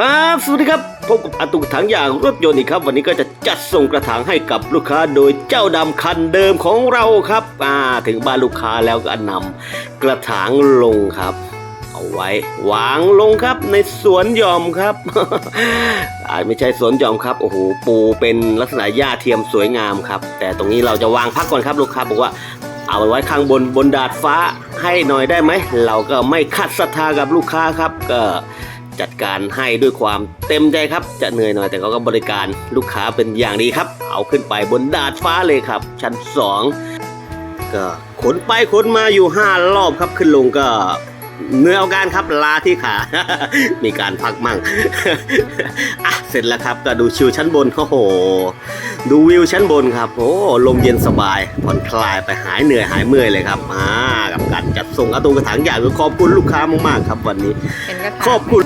ครับสวัสดีครับพบกับอาตุกถังอย่างรถยนต์อีกครับ วันนี้ก็จะจัดส่งกระถางให้กับลูกค้าโดยเจ้าดำคันเดิมของเราครับอ่าถึงบ้านลูกค้าแล้วก็นำกระถางลงครับ เอาไว้ วางลงครับในสวนหย่อมครับอ่าไม่ใช่สวนหย่อมครับโอ้โหปูเป็นลักษณะหญ้าเทียมสวยงามครับ แต่ตรงนี้เราจะวางพักก่อนครับลูกค้าบอกว่าเอาไปไว้ข้างบนบนดาดฟ้าให้หน่อยได้ไหมเราก็ไม่ขัดศรัทธากับลูกค้าครับก็ จัดการให้ด้วยความเต็มใจครับ จะเหนื่อยหน่อยแต่เขาก็บริการลูกค้าเป็นอย่างดีครับ เอาขึ้นไปบนดาดฟ้าเลยครับ ชั้นสองก็ขนไปขนมาอยู่ห้ารอบครับขึ้นลงก็เหนื่อยเอาการครับลาที่ขา มีการพักมั่งอะเสร็จแล้วครับก็ดูชิวชั้นบนโอ้โห ดูวิวชั้นบนครับ โอ้ลมเย็นสบายผ่อนคลายไปหายเหนื่อยหายเมื่อยเลยครับอ่ากับการจัดส่งอาตูกระถางใหญ่ขอบคุณลูกค้ามากๆครับวันนี้เป็นกระถางขอบคุณ